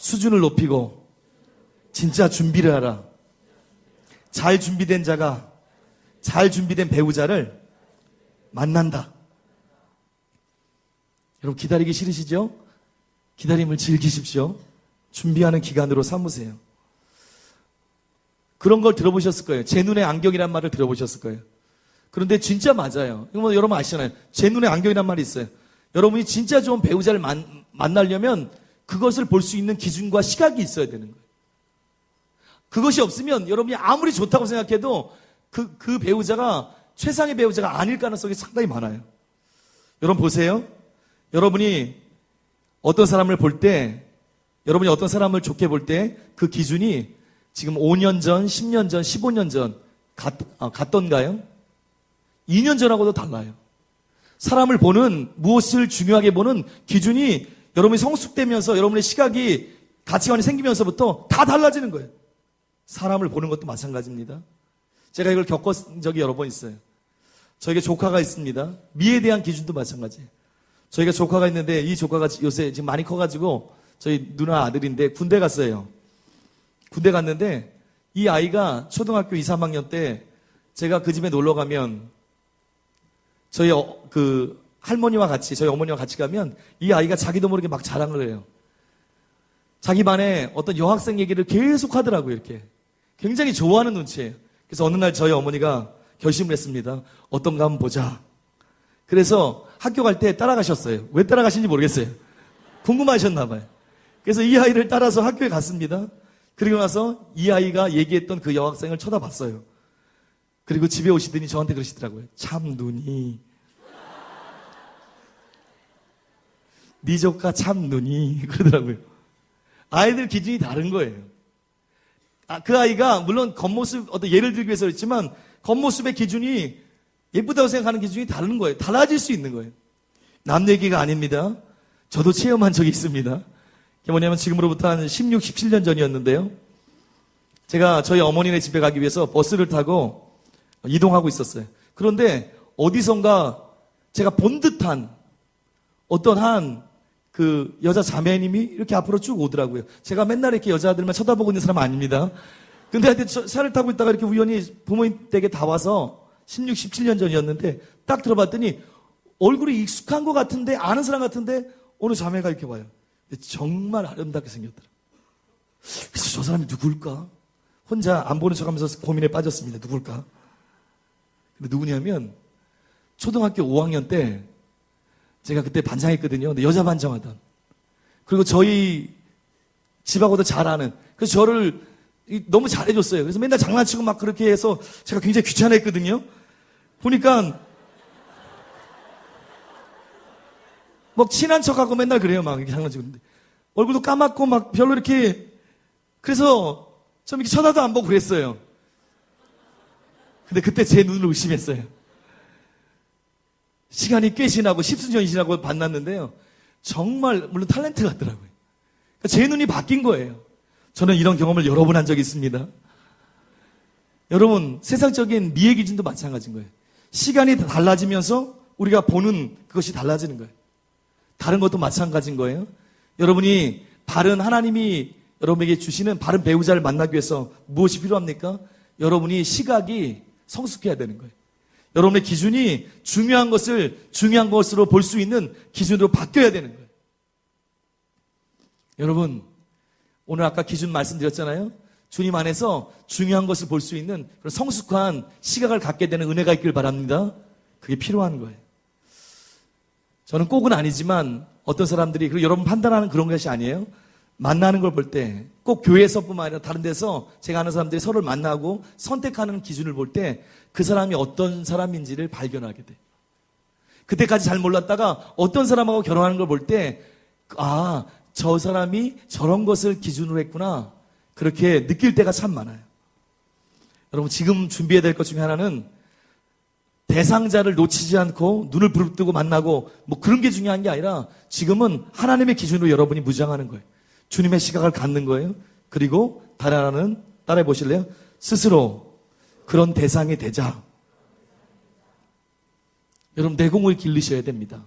수준을 높이고 진짜 준비를 하라. 잘 준비된 자가 잘 준비된 배우자를 만난다. 여러분 기다리기 싫으시죠? 기다림을 즐기십시오. 준비하는 기간으로 삼으세요. 그런 걸 들어보셨을 거예요. 제 눈에 안경이란 말을 들어보셨을 거예요. 그런데 진짜 맞아요. 뭐 여러분 아시잖아요. 제 눈에 안경이란 말이 있어요. 여러분이 진짜 좋은 배우자를 만, 만나려면 그것을 볼 수 있는 기준과 시각이 있어야 되는 거예요. 그것이 없으면 여러분이 아무리 좋다고 생각해도 그, 그 배우자가 최상의 배우자가 아닐 가능성이 상당히 많아요. 여러분 보세요. 여러분이 어떤 사람을 볼 때, 여러분이 어떤 사람을 좋게 볼 때 그 기준이 지금 5년 전, 10년 전, 15년 전 같, 아, 같던가요? 2년 전하고도 달라요. 사람을 보는 무엇을 중요하게 보는 기준이 여러분이 성숙되면서 여러분의 시각이 가치관이 생기면서부터 다 달라지는 거예요. 사람을 보는 것도 마찬가지입니다. 제가 이걸 겪은 적이 여러 번 있어요. 저에게 조카가 있습니다. 미에 대한 기준도 마찬가지예요. 저희가 조카가 있는데 이 조카가 요새 지금 많이 커가지고 저희 누나 아들인데 군대 갔어요. 군대 갔는데 이 아이가 초등학교 2, 3학년 때 제가 그 집에 놀러 가면 저희 어, 그 할머니와 같이 저희 어머니와 같이 가면 이 아이가 자기도 모르게 막 자랑을 해요. 자기 반에 어떤 여학생 얘기를 계속 하더라고요, 이렇게. 굉장히 좋아하는 눈치예요. 그래서 어느 날 저희 어머니가 결심을 했습니다. 어떤가 한번 보자. 그래서 학교 갈 때 따라가셨어요. 왜 따라가신지 모르겠어요. 궁금하셨나 봐요. 그래서 이 아이를 따라서 학교에 갔습니다. 그리고 나서 이 아이가 얘기했던 그 여학생을 쳐다봤어요. 그리고 집에 오시더니 저한테 그러시더라고요. 참 눈이. 네 조카 참 눈이. 그러더라고요. 아이들 기준이 다른 거예요. 아, 그 아이가 물론 겉모습, 어떤 예를 들기 위해서 그랬지만 겉모습의 기준이 예쁘다고 생각하는 기준이 다른 거예요. 달라질 수 있는 거예요. 남 얘기가 아닙니다. 저도 체험한 적이 있습니다. 그게 뭐냐면 지금으로부터 한 16, 17년 전이었는데요. 제가 저희 어머니네 집에 가기 위해서 버스를 타고 이동하고 있었어요. 그런데 어디선가 제가 본 듯한 어떤 한 그 여자 자매님이 이렇게 앞으로 쭉 오더라고요. 제가 맨날 이렇게 여자들만 쳐다보고 있는 사람 아닙니다. 근데 하여튼 저- 차를 타고 있다가 이렇게 우연히 부모님 댁에 다 와서 16, 17년 전이었는데 딱 들어봤더니 얼굴이 익숙한 것 같은데 아는 사람 같은데 어느 자매가 이렇게 와요. 정말 아름답게 생겼더라. 그래서 저 사람이 누굴까? 혼자 안 보는 척 하면서 고민에 빠졌습니다. 누굴까? 근데 누구냐면 초등학교 5학년 때 제가 그때 반장했거든요. 근데 여자 반장하던. 그리고 저희 집하고도 잘 아는. 그래서 저를 이- 너무 잘해줬어요. 그래서 맨날 장난치고 막 그렇게 해서 제가 굉장히 귀찮아했거든요. 보니까 막 친한 척하고 맨날 그래요. 막 이렇게 장난치고. 얼굴도 까맣고 막 별로 이렇게 그래서 좀 이렇게 쳐다도 안 보고 그랬어요. 근데 그때 제 눈을 의심했어요. 시간이 꽤 지나고 십수년이 지나고 만났는데요. 정말 물론 탤런트 같더라고요. 그러니까 제 눈이 바뀐 거예요. 저는 이런 경험을 여러 번 한 적이 있습니다. 여러분 세상적인 미의 기준도 마찬가지인 거예요. 시간이 달라지면서 우리가 보는 그것이 달라지는 거예요. 다른 것도 마찬가지인 거예요. 여러분이 바른 하나님이 여러분에게 주시는 바른 배우자를 만나기 위해서 무엇이 필요합니까? 여러분이 시각이 성숙해야 되는 거예요. 여러분의 기준이 중요한 것을 중요한 것으로 볼 수 있는 기준으로 바뀌어야 되는 거예요. 여러분, 오늘 아까 기준 말씀드렸잖아요. 주님 안에서 중요한 것을 볼 수 있는 그런 성숙한 시각을 갖게 되는 은혜가 있길 바랍니다. 그게 필요한 거예요. 저는 꼭은 아니지만 어떤 사람들이 그리고 여러분 판단하는 그런 것이 아니에요. 만나는 걸 볼 때 꼭 교회에서뿐만 아니라 다른 데서 제가 아는 사람들이 서로를 만나고 선택하는 기준을 볼 때 그 사람이 어떤 사람인지를 발견하게 돼. 그때까지 잘 몰랐다가 어떤 사람하고 결혼하는 걸 볼 때 아, 저 사람이 저런 것을 기준으로 했구나. 그렇게 느낄 때가 참 많아요. 여러분 지금 준비해야 될 것 중에 하나는 대상자를 놓치지 않고 눈을 부릅뜨고 만나고 뭐 그런 게 중요한 게 아니라 지금은 하나님의 기준으로 여러분이 무장하는 거예요. 주님의 시각을 갖는 거예요. 그리고 다른 하나는 따라해 보실래요? 스스로 그런 대상이 되자. 여러분 내공을 길르셔야 됩니다.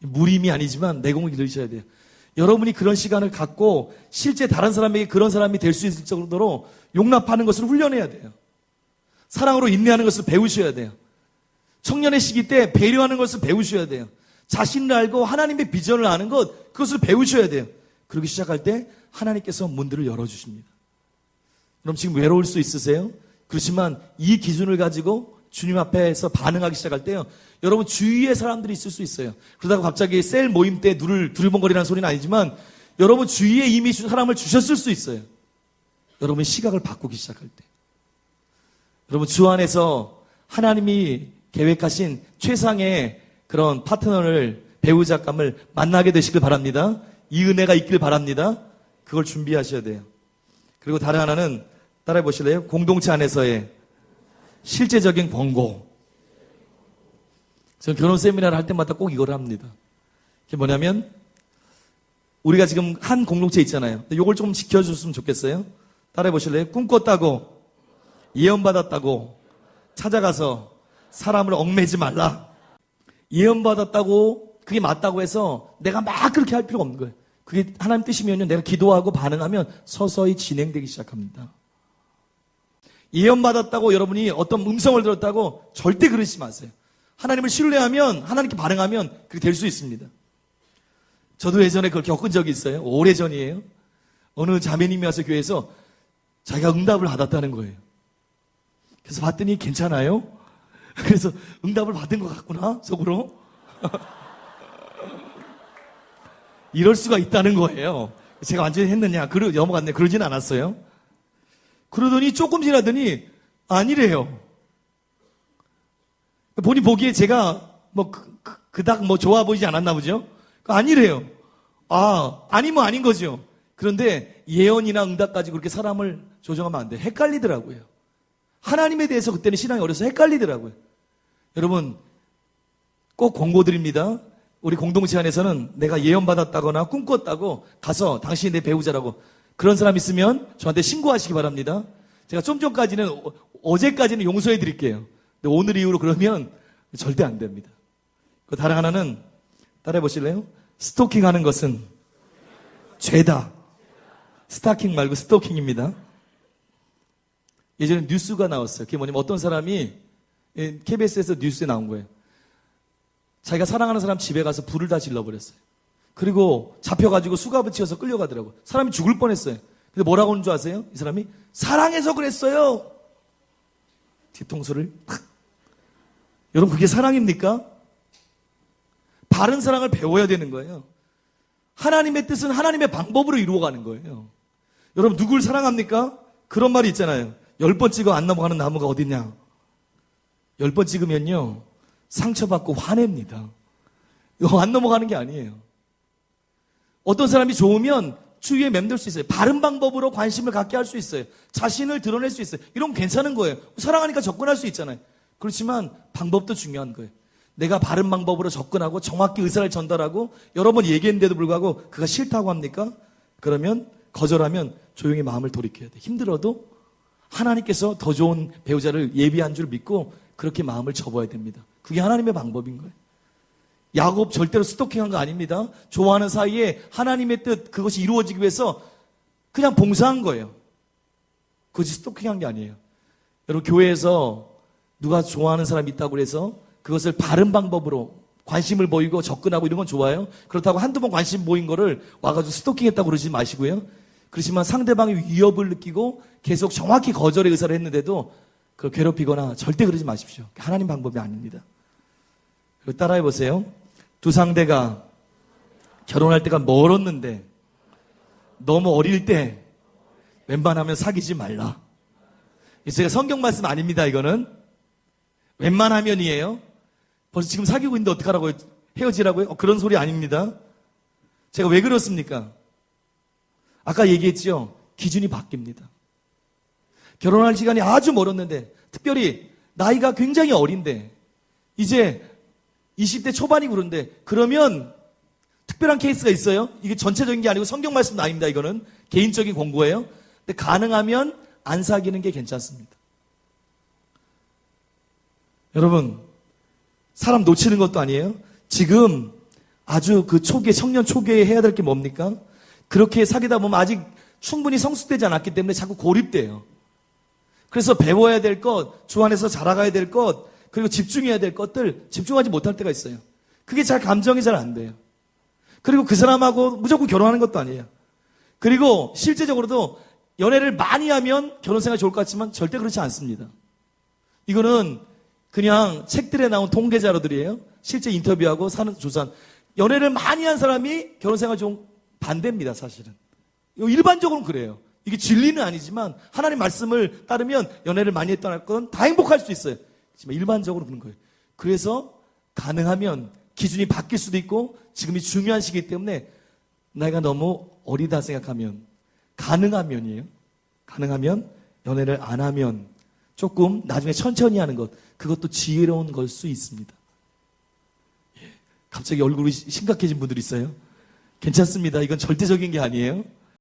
무림이 아니지만 내공을 길르셔야 돼요. 여러분이 그런 시간을 갖고 실제 다른 사람에게 그런 사람이 될 수 있을 정도로 용납하는 것을 훈련해야 돼요. 사랑으로 인내하는 것을 배우셔야 돼요. 청년의 시기 때 배려하는 것을 배우셔야 돼요. 자신을 알고 하나님의 비전을 아는 것, 그것을 배우셔야 돼요. 그러기 시작할 때 하나님께서 문들을 열어주십니다. 그럼 지금 외로울 수 있으세요? 그렇지만 이 기준을 가지고 주님 앞에서 반응하기 시작할 때요. 여러분 주위에 사람들이 있을 수 있어요. 그러다가 갑자기 셀 모임 때 눈을 두리번거리는 소리는 아니지만 여러분 주위에 이미 사람을 주셨을 수 있어요. 여러분의 시각을 바꾸기 시작할 때. 여러분 주 안에서 하나님이 계획하신 최상의 그런 파트너를 배우자감을 만나게 되시길 바랍니다. 이 은혜가 있길 바랍니다. 그걸 준비하셔야 돼요. 그리고 다른 하나는 따라해 보실래요? 공동체 안에서의 실제적인 권고. 저는 결혼 세미나를 할 때마다 꼭 이걸 합니다. 그게 뭐냐면 우리가 지금 한 공동체 있잖아요. 이걸 좀 지켜줬으면 좋겠어요. 따라해 보실래요? 꿈꿨다고 예언받았다고 찾아가서 사람을 얽매지 말라. 예언받았다고 그게 맞다고 해서 내가 막 그렇게 할 필요가 없는 거예요. 그게 하나님 뜻이면요. 내가 기도하고 반응하면 서서히 진행되기 시작합니다. 예언받았다고 여러분이 어떤 음성을 들었다고 절대 그러지 마세요. 하나님을 신뢰하면 하나님께 반응하면 그렇게 될 수 있습니다. 저도 예전에 그걸 겪은 적이 있어요. 오래 전이에요. 어느 자매님이 와서 교회에서 자기가 응답을 받았다는 거예요. 그래서 봤더니 괜찮아요? 그래서 응답을 받은 것 같구나, 속으로. 이럴 수가 있다는 거예요. 제가 완전히 했느냐? 그러, 넘어갔네. 그러진 않았어요. 그러더니 조금 지나더니 아니래요. 본인 보기에 제가 뭐 그, 그, 그 닥 뭐 좋아 보이지 않았나 보죠? 아니래요. 아, 아니면 아닌 거죠. 그런데 예언이나 응답까지 그렇게 사람을 조정하면 안 돼. 헷갈리더라고요. 하나님에 대해서 그때는 신앙이 어려서 헷갈리더라고요. 여러분, 꼭 권고드립니다. 우리 공동체 안에서는 내가 예언받았다거나 꿈꿨다고 가서 당신이 내 배우자라고 그런 사람 있으면 저한테 신고하시기 바랍니다. 제가 좀 전까지는, 어- 어제까지는 용서해 드릴게요. 근데 오늘 이후로 그러면 절대 안 됩니다. 그 다른 하나는 따라해 보실래요? 스토킹 하는 것은 죄다. 스타킹 말고 스토킹입니다. 예전에 뉴스가 나왔어요. 그게 뭐냐면 어떤 사람이 예, KBS에서 뉴스에 나온 거예요. 자기가 사랑하는 사람 집에 가서 불을 다 질러버렸어요. 그리고 잡혀가지고 수갑을 치어서 끌려가더라고. 사람이 죽을 뻔했어요. 근데 뭐라고 하는 줄 아세요? 이 사람이 사랑해서 그랬어요. 뒤통수를 탁. 여러분 그게 사랑입니까? 바른 사랑을 배워야 되는 거예요. 하나님의 뜻은 하나님의 방법으로 이루어가는 거예요. 여러분 누굴 사랑합니까? 그런 말이 있잖아요. 열 번 찍어 안 넘어가는 나무가 어딨냐? 열 번 찍으면요 상처받고 화냅니다. 이거 안 넘어가는 게 아니에요. 어떤 사람이 좋으면 주위에 맴돌 수 있어요. 바른 방법으로 관심을 갖게 할 수 있어요. 자신을 드러낼 수 있어요. 이런 괜찮은 거예요. 사랑하니까 접근할 수 있잖아요. 그렇지만 방법도 중요한 거예요. 내가 바른 방법으로 접근하고 정확히 의사를 전달하고 여러 번 얘기했는데도 불구하고 그가 싫다고 합니까? 그러면 거절하면 조용히 마음을 돌이켜야 돼. 힘들어도 하나님께서 더 좋은 배우자를 예비한 줄 믿고 그렇게 마음을 접어야 됩니다. 그게 하나님의 방법인 거예요. 야곱 절대로 스토킹한 거 아닙니다. 좋아하는 사이에 하나님의 뜻 그것이 이루어지기 위해서 그냥 봉사한 거예요. 그것이 스토킹한 게 아니에요. 여러분 교회에서 누가 좋아하는 사람이 있다고 그래서 그것을 바른 방법으로 관심을 보이고 접근하고 이런 건 좋아요. 그렇다고 한두 번 관심 보인 거를 와가지고 스토킹했다고 그러지 마시고요. 그렇지만 상대방이 위협을 느끼고 계속 정확히 거절의 의사를 했는데도 그걸 괴롭히거나 절대 그러지 마십시오. 하나님 방법이 아닙니다. 그리고 따라해 보세요. 두 상대가 결혼할 때가 멀었는데 너무 어릴 때 웬만하면 사귀지 말라. 제가 성경 말씀 아닙니다, 이거는. 웬만하면이에요. 벌써 지금 사귀고 있는데 어떡하라고요? 헤어지라고요? 어, 그런 소리 아닙니다. 제가 왜 그렇습니까? 아까 얘기했지요. 기준이 바뀝니다. 결혼할 시간이 아주 멀었는데, 특별히 나이가 굉장히 어린데, 이제 20대 초반이고 그런데, 그러면 특별한 케이스가 있어요. 이게 전체적인 게 아니고 성경 말씀도 아닙니다. 이거는 개인적인 권고예요. 근데 가능하면 안 사귀는 게 괜찮습니다. 여러분, 사람 놓치는 것도 아니에요. 지금 아주 그 초기에, 청년 초기에 해야 될 게 뭡니까? 그렇게 사귀다 보면 아직 충분히 성숙되지 않았기 때문에 자꾸 고립돼요. 그래서 배워야 될 것, 주 안에서 자라가야 될 것, 그리고 집중해야 될 것들 집중하지 못할 때가 있어요. 그게 잘 감정이 잘 안 돼요. 그리고 그 사람하고 무조건 결혼하는 것도 아니에요. 그리고 실제적으로도 연애를 많이 하면 결혼 생활 좋을 것 같지만 절대 그렇지 않습니다. 이거는 그냥 책들에 나온 통계 자료들이에요. 실제 인터뷰하고 사는 조사. 연애를 많이 한 사람이 결혼 생활 좀 반대입니다, 사실은. 일반적으로는 그래요. 이게 진리는 아니지만 하나님 말씀을 따르면 연애를 많이 했던 건 다 행복할 수 있어요. 하지만 일반적으로 그런 거예요. 그래서 가능하면 기준이 바뀔 수도 있고 지금이 중요한 시기이기 때문에 내가 너무 어리다 생각하면 가능하면이에요. 가능하면 연애를 안 하면 조금 나중에 천천히 하는 것 그것도 지혜로운 걸 수 있습니다. 예, 갑자기 얼굴이 심각해진 분들 있어요. 괜찮습니다. 이건 절대적인 게 아니에요.